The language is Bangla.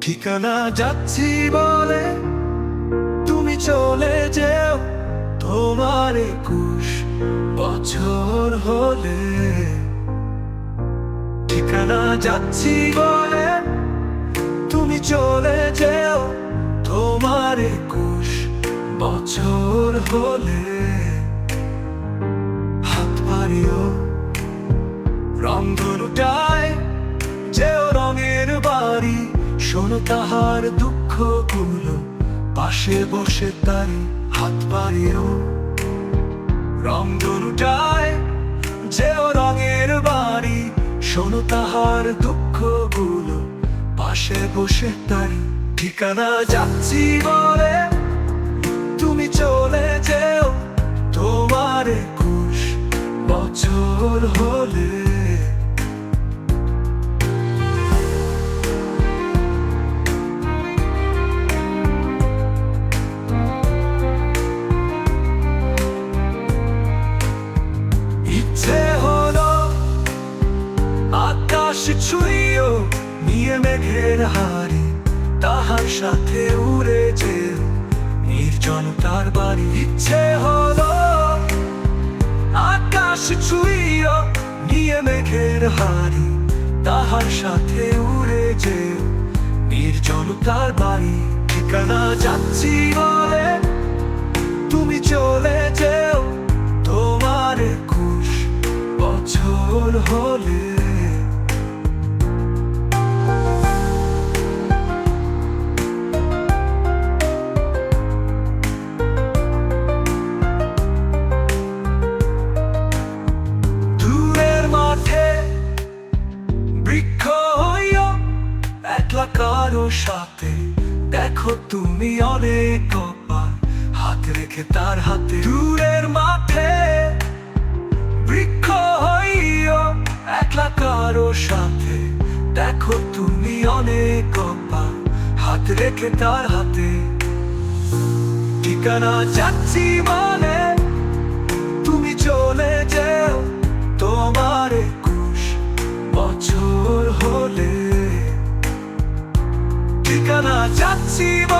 ঠিকানা যাচ্ছি বলে তুমি চলে যেও। তোমার একুশ বছর হলে। ঠিকানা যাচ্ছি বলে তুমি চলে যেও। তোমার একুশ বছর হলে। শোনো তাহার দুঃখগুলো পাশে বসে তারি হাত পারিও রংধনুটায় যেও রঙের বাড়ি। শোনো তাহার দুঃখগুলো পাশে বসে তারি ঠিকানা যাচ্ছি বলে। তুমি চলে যেও, তোমার একুশ বছর হলে। ছুঁইও নিয়ে মেঘের হারি তাহার সাথে উড়ে যেও নির্জনতার বাড়ি। ইচ্ছে হলো আকাশ ছুঁইও নিয়ে মেঘের হারি তাহার সাথে উড়ে যেও নির্জনতার বাড়ি। ঠিকানা যাচ্ছি বলে তুমি চলে যেও, তোমার একুশ বছর হলে। কারও সাথে দেখো তুমি অনেক হাত রেখে তার হাতে দূরের মাঠে বৃক্ষ হইও একলা কারও সাথে। দেখো তুমি অনেক হাত রেখে তার হাতে ঠিকানা যাচ্ছি মানে বছর